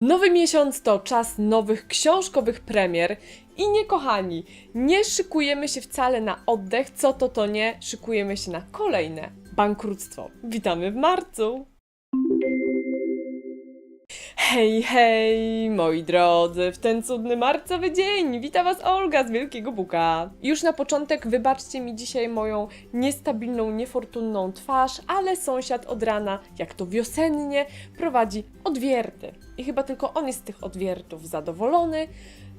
Nowy miesiąc to czas nowych książkowych premier i nie kochani, nie szykujemy się wcale na oddech, co to to nie, szykujemy się na kolejne bankructwo. Witamy w marcu! Hej, hej, moi drodzy, w ten cudny marcowy dzień wita Was Olga z Wielkiego Buka. Już na początek wybaczcie mi dzisiaj moją niestabilną, niefortunną twarz, ale sąsiad od rana, jak to wiosennie, prowadzi odwierty. I chyba tylko on jest z tych odwiertów zadowolony,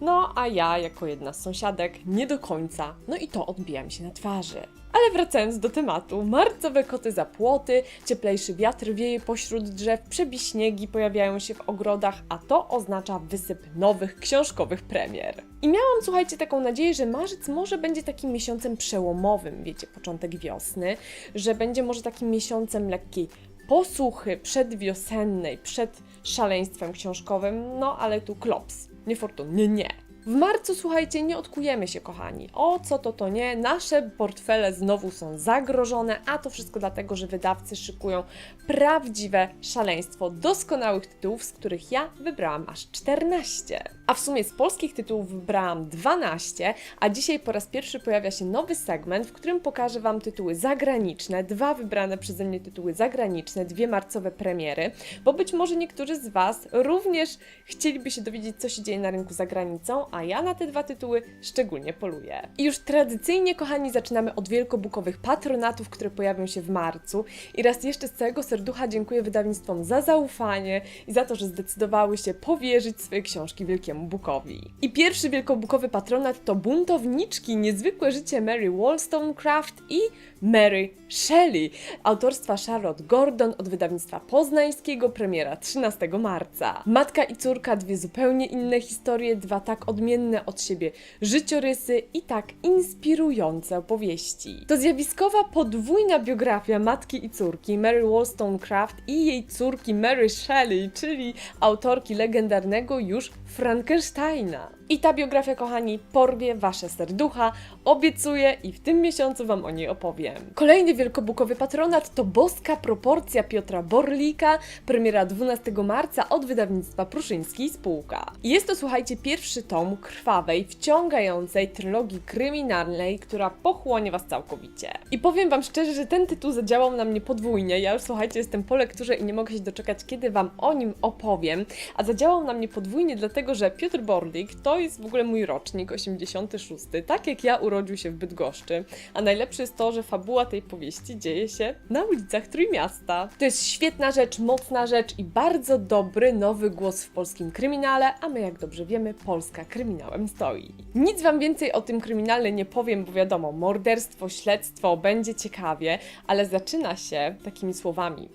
no a ja, jako jedna z sąsiadek, nie do końca. No i to odbija mi się na twarzy. Ale wracając do tematu, marcowe koty za płoty, cieplejszy wiatr wieje pośród drzew, przebiśniegi pojawiają się w ogrodach, a to oznacza wysyp nowych książkowych premier. I miałam, słuchajcie, taką nadzieję, że marzec może będzie takim miesiącem przełomowym, wiecie, początek wiosny, że będzie może takim miesiącem lekkiej posłuchy przedwiosennej, przed szaleństwem książkowym, no ale tu klops, niefortunnie nie. W marcu, słuchajcie, nie odkujemy się, kochani. O co to to nie? Nasze portfele znowu są zagrożone, a to wszystko dlatego, że wydawcy szykują prawdziwe szaleństwo doskonałych tytułów, z których ja wybrałam aż 14. A w sumie z polskich tytułów wybrałam 12, a dzisiaj po raz pierwszy pojawia się nowy segment, w którym pokażę Wam tytuły zagraniczne, dwa wybrane przeze mnie tytuły zagraniczne, dwie marcowe premiery, bo być może niektórzy z Was również chcieliby się dowiedzieć, co się dzieje na rynku za granicą, a ja na te dwa tytuły szczególnie poluję. I już tradycyjnie, kochani, zaczynamy od wielkobukowych patronatów, które pojawią się w marcu. I raz jeszcze z całego serducha dziękuję wydawnictwom za zaufanie i za to, że zdecydowały się powierzyć swoje książki Wielkiemu Bukowi. I pierwszy wielkobukowy patronat to Buntowniczki, niezwykłe życie Mary Wollstonecraft i Mary Shelley, autorstwa Charlotte Gordon od wydawnictwa poznańskiego, premiera 13 marca. Matka i córka, dwie zupełnie inne historie, dwa tak odmienne od siebie życiorysy i tak inspirujące opowieści. To zjawiskowa podwójna biografia matki i córki Mary Wollstonecraft i jej córki Mary Shelley, czyli autorki legendarnego już Frankensteina. I ta biografia, kochani, porwie wasze serducha, obiecuję i w tym miesiącu wam o niej opowiem. Kolejny wielkobukowy patronat to Boska Proporcja Piotra Borlika, premiera 12 marca od wydawnictwa Pruszyński Spółka. Jest to, słuchajcie, pierwszy tom krwawej, wciągającej trylogii kryminalnej, która pochłonie was całkowicie. I powiem wam szczerze, że ten tytuł zadziałał na mnie podwójnie. Ja już, słuchajcie, jestem po lekturze i nie mogę się doczekać, kiedy wam o nim opowiem. A zadziałał na mnie podwójnie, dlatego że Piotr Borlik to jest w ogóle mój rocznik, 86. Tak jak ja urodził się w Bydgoszczy. A najlepsze jest to, że fabuła tej powieści dzieje się na ulicach Trójmiasta. To jest świetna rzecz, mocna rzecz i bardzo dobry nowy głos w polskim kryminale, a my jak dobrze wiemy, Polska kryminałem stoi. Nic wam więcej o tym kryminale nie powiem, bo wiadomo, morderstwo, śledztwo, będzie ciekawie, ale zaczyna się takimi słowami.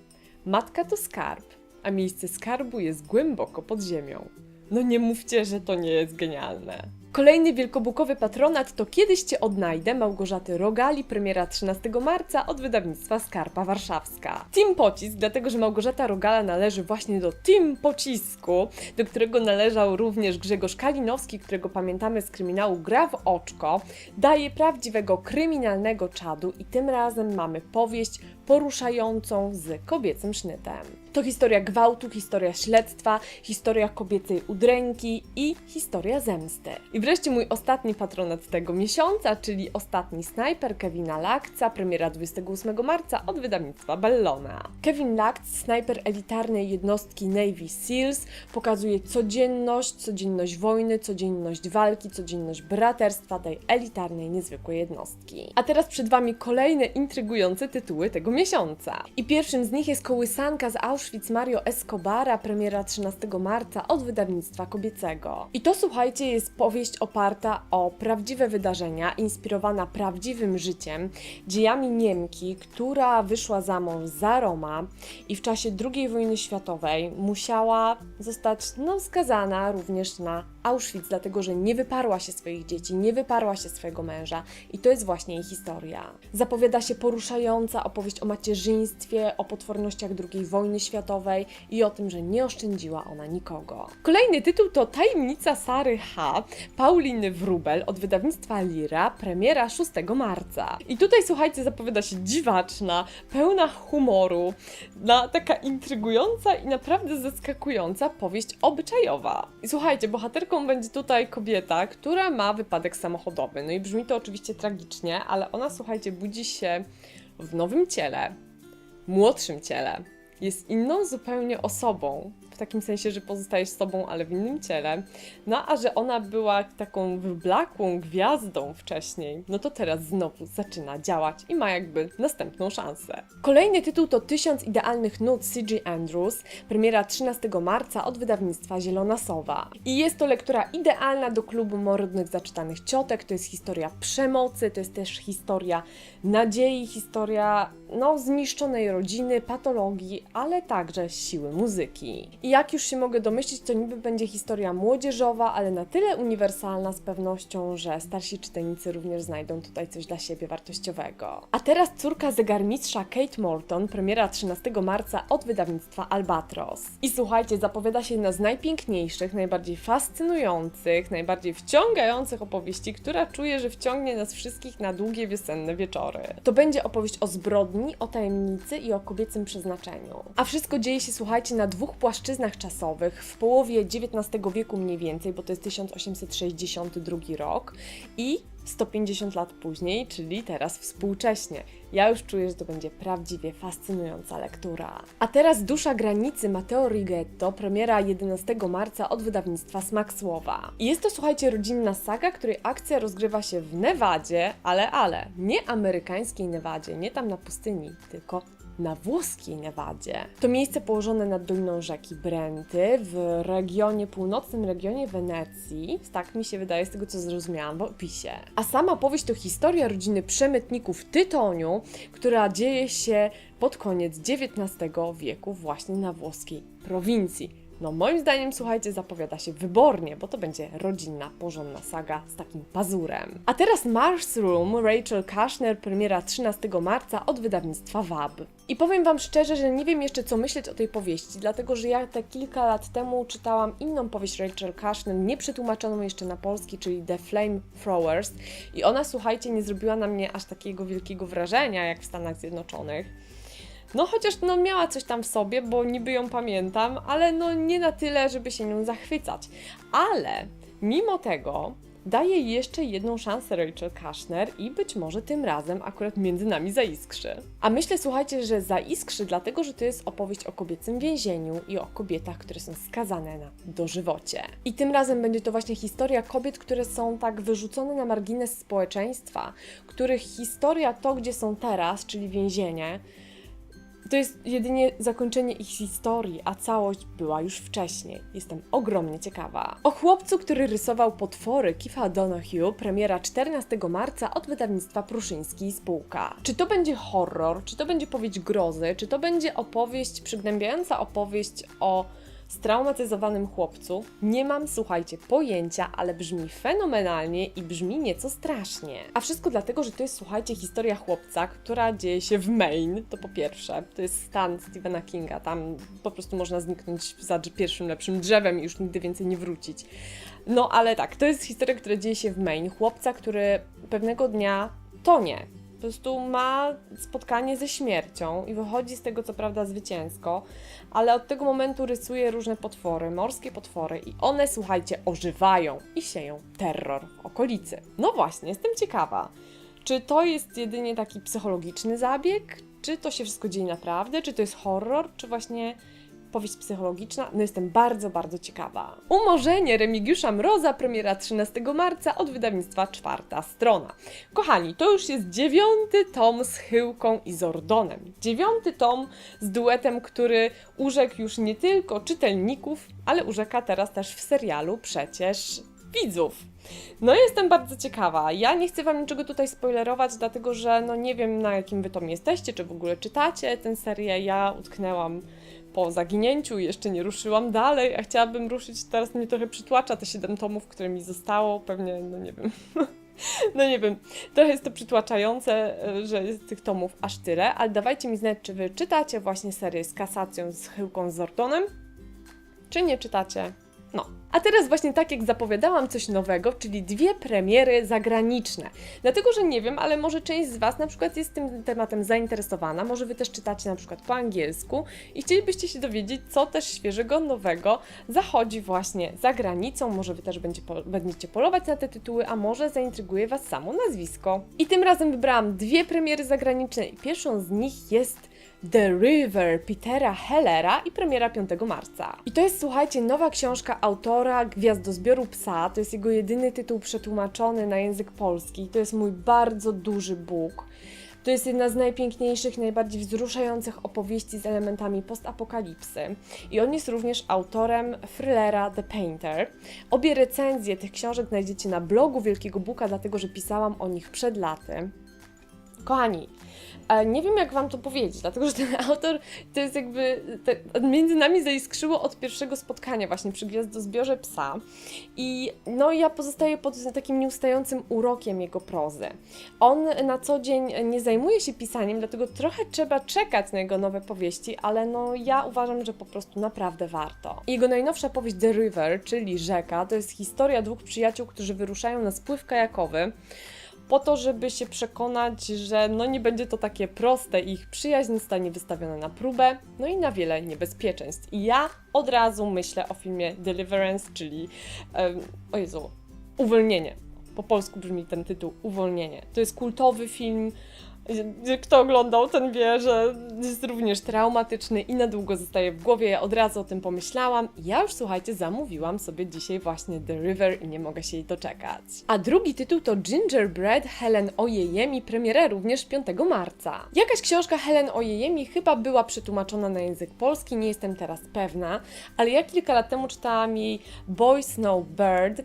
Matka to skarb, a miejsce skarbu jest głęboko pod ziemią. No nie mówcie, że to nie jest genialne. Kolejny wielkobukowy patronat to Kiedyś Cię odnajdę Małgorzaty Rogali, premiera 13 marca od wydawnictwa Skarpa Warszawska. Team Pocisk, dlatego że Małgorzata Rogala należy właśnie do Team Pocisku, do którego należał również Grzegorz Kalinowski, którego pamiętamy z kryminału Gra w Oczko, daje prawdziwego kryminalnego czadu i tym razem mamy powieść poruszającą z kobiecym sznytem. To historia gwałtu, historia śledztwa, historia kobiecej udręki i historia zemsty. I wreszcie mój ostatni patronat tego miesiąca, czyli ostatni snajper Kevina Lakca, premiera 28 marca od wydawnictwa Bellona. Kevin Lakc, snajper elitarnej jednostki Navy SEALs, pokazuje codzienność, codzienność wojny, codzienność walki, codzienność braterstwa tej elitarnej, niezwykłej jednostki. A teraz przed Wami kolejne intrygujące tytuły tego miesiąca. I pierwszym z nich jest Kołysanka z Auschwitz Mario Escobara, premiera 13 marca od wydawnictwa kobiecego. I to słuchajcie, jest powieść oparta o prawdziwe wydarzenia, inspirowana prawdziwym życiem, dziejami Niemki, która wyszła za mąż za Roma i w czasie II wojny światowej musiała zostać no, skazana również na Auschwitz, dlatego że nie wyparła się swoich dzieci, nie wyparła się swojego męża i to jest właśnie jej historia. Zapowiada się poruszająca opowieść o macierzyństwie, o potwornościach II wojny światowej i o tym, że nie oszczędziła ona nikogo. Kolejny tytuł to Tajemnica Sary H. Pauliny Wrubel od wydawnictwa Lira, premiera 6 marca. I tutaj słuchajcie, zapowiada się dziwaczna, pełna humoru, na taka intrygująca i naprawdę zaskakująca powieść obyczajowa. I słuchajcie, bohaterką będzie tutaj kobieta, która ma wypadek samochodowy. No i brzmi to oczywiście tragicznie, ale ona, słuchajcie, budzi się w nowym ciele, młodszym ciele. Jest inną zupełnie osobą, w takim sensie, że pozostajesz sobą, ale w innym ciele. No a że ona była taką wyblakłą gwiazdą wcześniej, no to teraz znowu zaczyna działać i ma jakby następną szansę. Kolejny tytuł to Tysiąc idealnych nut C.G. Andrews, premiera 13 marca od wydawnictwa Zielona Sowa. I jest to lektura idealna do klubu modnych zaczytanych ciotek, to jest historia przemocy, to jest też historia nadziei, historia no, zniszczonej rodziny, patologii, ale także siły muzyki. I jak już się mogę domyślić, to niby będzie historia młodzieżowa, ale na tyle uniwersalna z pewnością, że starsi czytelnicy również znajdą tutaj coś dla siebie wartościowego. A teraz córka zegarmistrza Kate Morton, premiera 13 marca od wydawnictwa Albatros. I słuchajcie, zapowiada się jedna z najpiękniejszych, najbardziej fascynujących, najbardziej wciągających opowieści, która czuję, że wciągnie nas wszystkich na długie wiosenne wieczory. To będzie opowieść o zbrodni, o tajemnicy i o kobiecym przeznaczeniu. A wszystko dzieje się, słuchajcie, na dwóch płaszczyznach czasowych w połowie XIX wieku mniej więcej, bo to jest 1862 rok i 150 lat później, czyli teraz współcześnie. Ja już czuję, że to będzie prawdziwie fascynująca lektura. A teraz Dusza Granicy Matteo Rigetto, premiera 11 marca od wydawnictwa Smak Słowa. Jest to, słuchajcie, rodzinna saga, której akcja rozgrywa się w Nevadzie, ale, ale, nie amerykańskiej Nevadzie, nie tam na pustyni, tylko na włoskiej Nevadzie. To miejsce położone nad doliną rzeki Brenty w regionie, północnym regionie Wenecji. Tak mi się wydaje z tego, co zrozumiałam w opisie. A sama powieść to historia rodziny przemytników tytoniu, która dzieje się pod koniec XIX wieku właśnie na włoskiej prowincji. No moim zdaniem, słuchajcie, zapowiada się wybornie, bo to będzie rodzinna, porządna saga z takim pazurem. A teraz Mars Room, Rachel Kushner, premiera 13 marca od wydawnictwa WAB. I powiem Wam szczerze, że nie wiem jeszcze co myśleć o tej powieści, dlatego że ja te kilka lat temu czytałam inną powieść Rachel Kushner, nieprzetłumaczoną jeszcze na polski, czyli The Flame Throwers i ona, słuchajcie, nie zrobiła na mnie aż takiego wielkiego wrażenia jak w Stanach Zjednoczonych. No chociaż no miała coś tam w sobie, bo niby ją pamiętam, ale no nie na tyle, żeby się nią zachwycać. Ale mimo tego daje jeszcze jedną szansę Rachel Kushner i być może tym razem akurat między nami zaiskrzy. A myślę, słuchajcie, że zaiskrzy dlatego, że to jest opowieść o kobiecym więzieniu i o kobietach, które są skazane na dożywocie. I tym razem będzie to właśnie historia kobiet, które są tak wyrzucone na margines społeczeństwa, których historia to, gdzie są teraz, czyli więzienie, to jest jedynie zakończenie ich historii, a całość była już wcześniej. Jestem ogromnie ciekawa. O chłopcu, który rysował potwory Kifa Donahue, premiera 14 marca od wydawnictwa Pruszyński Spółka. Czy to będzie horror, czy to będzie powieść grozy, czy to będzie opowieść, przygnębiająca opowieść o straumatyzowanym chłopcu? Nie mam, słuchajcie, pojęcia, ale brzmi fenomenalnie i brzmi nieco strasznie. A wszystko dlatego, że to jest, słuchajcie, historia chłopca, która dzieje się w Maine, to po pierwsze. To jest stan Stephena Kinga, tam po prostu można zniknąć za pierwszym lepszym drzewem i już nigdy więcej nie wrócić. No ale tak, to jest historia, która dzieje się w Maine. Chłopca, który pewnego dnia tonie. Prostu ma spotkanie ze śmiercią i wychodzi z tego co prawda zwycięsko, ale od tego momentu rysuje różne potwory, morskie potwory i one, słuchajcie, ożywają i sieją terror w okolicy. No właśnie, jestem ciekawa, czy to jest jedynie taki psychologiczny zabieg, czy to się wszystko dzieje naprawdę, czy to jest horror, czy właśnie powieść psychologiczna? No jestem bardzo, bardzo ciekawa. Umorzenie Remigiusza Mroza, premiera 13 marca od wydawnictwa Czwarta Strona. Kochani, to już jest dziewiąty tom z Chyłką i Zordonem. Dziewiąty tom z duetem, który urzekł już nie tylko czytelników, ale urzeka teraz też w serialu przecież widzów. No jestem bardzo ciekawa. Ja nie chcę Wam niczego tutaj spoilerować, dlatego że no nie wiem na jakim Wy tom jesteście, czy w ogóle czytacie tę serię. Ja utknęłam po zaginięciu jeszcze nie ruszyłam dalej, a chciałabym ruszyć, teraz mnie trochę przytłacza te 7 tomów, które mi zostało, pewnie, no nie wiem. No nie wiem, trochę jest to przytłaczające, y, że jest tych tomów aż tyle, ale dawajcie mi znać, czy wy czytacie właśnie serię z kasacją z Chyłką z Zordonem, czy nie czytacie. No. A teraz właśnie tak jak zapowiadałam coś nowego, czyli dwie premiery zagraniczne. Dlatego, że nie wiem, ale może część z Was na przykład jest tym tematem zainteresowana, może Wy też czytacie na przykład po angielsku i chcielibyście się dowiedzieć, co też świeżego, nowego zachodzi właśnie za granicą. Może Wy też będzie, będziecie polować na te tytuły, a może zaintryguje Was samo nazwisko. I tym razem wybrałam dwie premiery zagraniczne i pierwszą z nich jest The River Petera Hellera i premiera 5 marca. I to jest, słuchajcie, nowa książka autora Gwiazdozbioru Psa. To jest jego jedyny tytuł przetłumaczony na język polski. To jest mój bardzo duży Bóg. To jest jedna z najpiękniejszych, najbardziej wzruszających opowieści z elementami postapokalipsy. I on jest również autorem thrillera The Painter. Obie recenzje tych książek znajdziecie na blogu Wielkiego Buka, dlatego że pisałam o nich przed laty. Kochani, e, nie wiem jak Wam to powiedzieć, dlatego że ten autor to jest jakby. Te, między nami zaiskrzyło od pierwszego spotkania, właśnie przy Gwiazdozbiorze Psa. I no ja pozostaję pod takim nieustającym urokiem jego prozy. On na co dzień nie zajmuje się pisaniem, dlatego trochę trzeba czekać na jego nowe powieści, ale no ja uważam, że po prostu naprawdę warto. Jego najnowsza powieść The River, czyli Rzeka, to jest historia dwóch przyjaciół, którzy wyruszają na spływ kajakowy po to, żeby się przekonać, że no nie będzie to takie proste, ich przyjaźń zostanie wystawiona na próbę, no i na wiele niebezpieczeństw. I ja od razu myślę o filmie Deliverance, czyli um, o Jezu, Uwolnienie. Po polsku brzmi ten tytuł Uwolnienie. To jest kultowy film. Kto oglądał, ten wie, że jest również traumatyczny i na długo zostaje w głowie. Ja od razu o tym pomyślałam. Ja już słuchajcie, zamówiłam sobie dzisiaj właśnie The River i nie mogę się jej doczekać. A drugi tytuł to Gingerbread Helen Ojejemi, premiera również 5 marca. Jakaś książka Helen Ojejemi chyba była przetłumaczona na język polski, nie jestem teraz pewna, ale ja kilka lat temu czytałam jej Boy Snow Bird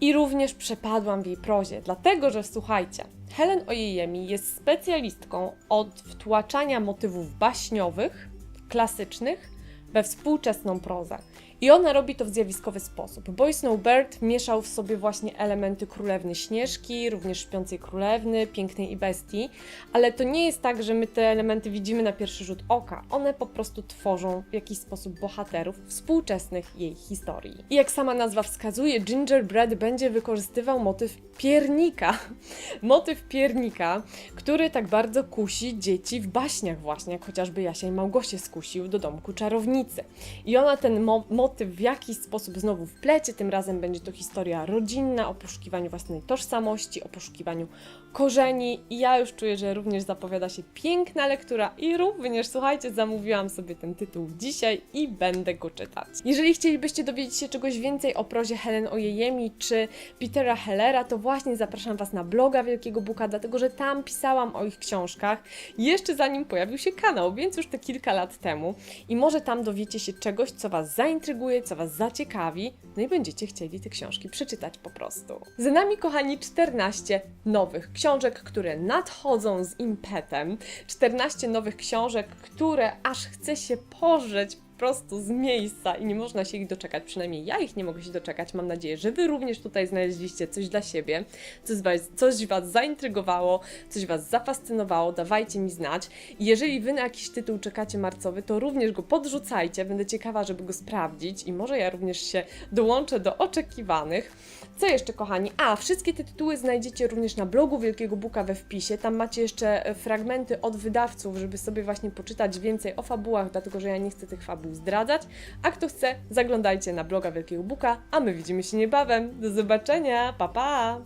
i również przepadłam w jej prozie, dlatego że słuchajcie, Helen Ojejemi jest specjalistką od wtłaczania motywów baśniowych, klasycznych, we współczesną prozę. I ona robi to w zjawiskowy sposób. Boy Snowbird mieszał w sobie właśnie elementy królewny Śnieżki, również śpiącej królewny, pięknej i bestii, ale to nie jest tak, że my te elementy widzimy na pierwszy rzut oka. One po prostu tworzą w jakiś sposób bohaterów współczesnych jej historii. I jak sama nazwa wskazuje, Gingerbread będzie wykorzystywał motyw piernika. motyw piernika, który tak bardzo kusi dzieci w baśniach właśnie, jak chociażby Jasia i Małgosie skusił do domku czarownicy. I ona ten mo motyw w jakiś sposób znowu wplecie, tym razem będzie to historia rodzinna, o poszukiwaniu własnej tożsamości, o poszukiwaniu korzeni i ja już czuję, że również zapowiada się piękna lektura i również, słuchajcie, zamówiłam sobie ten tytuł dzisiaj i będę go czytać. Jeżeli chcielibyście dowiedzieć się czegoś więcej o prozie Helen Ojejemi czy Petera Hellera, to właśnie zapraszam Was na bloga Wielkiego Buka, dlatego że tam pisałam o ich książkach jeszcze zanim pojawił się kanał, więc już te kilka lat temu i może tam dowiecie się czegoś, co Was zaintryguje, co Was zaciekawi, no i będziecie chcieli te książki przeczytać po prostu. Za nami, kochani, 14 nowych książek, które nadchodzą z impetem. 14 nowych książek, które aż chce się pożreć po prostu z miejsca i nie można się ich doczekać. Przynajmniej ja ich nie mogę się doczekać. Mam nadzieję, że Wy również tutaj znaleźliście coś dla siebie, coś was, coś was zaintrygowało, coś Was zafascynowało. Dawajcie mi znać. I jeżeli Wy na jakiś tytuł czekacie marcowy, to również go podrzucajcie. Będę ciekawa, żeby go sprawdzić i może ja również się dołączę do oczekiwanych. Co jeszcze, kochani? A, wszystkie te tytuły znajdziecie również na blogu Wielkiego Buka we wpisie. Tam macie jeszcze e, fragmenty od wydawców, żeby sobie właśnie poczytać więcej o fabułach, dlatego że ja nie chcę tych fabuł zdradzać. A kto chce, zaglądajcie na bloga Wielkiego Buka, a my widzimy się niebawem. Do zobaczenia, pa pa!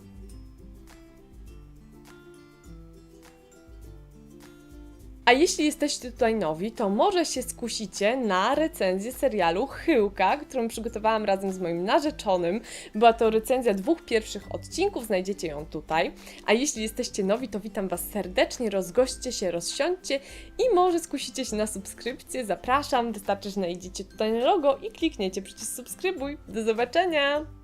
A jeśli jesteście tutaj nowi, to może się skusicie na recenzję serialu Chyłka, którą przygotowałam razem z moim narzeczonym. Była to recenzja dwóch pierwszych odcinków, znajdziecie ją tutaj. A jeśli jesteście nowi, to witam Was serdecznie, rozgośćcie się, rozsiądźcie i może skusicie się na subskrypcję. Zapraszam, wystarczy, że znajdziecie tutaj logo i klikniecie przycisk subskrybuj. Do zobaczenia!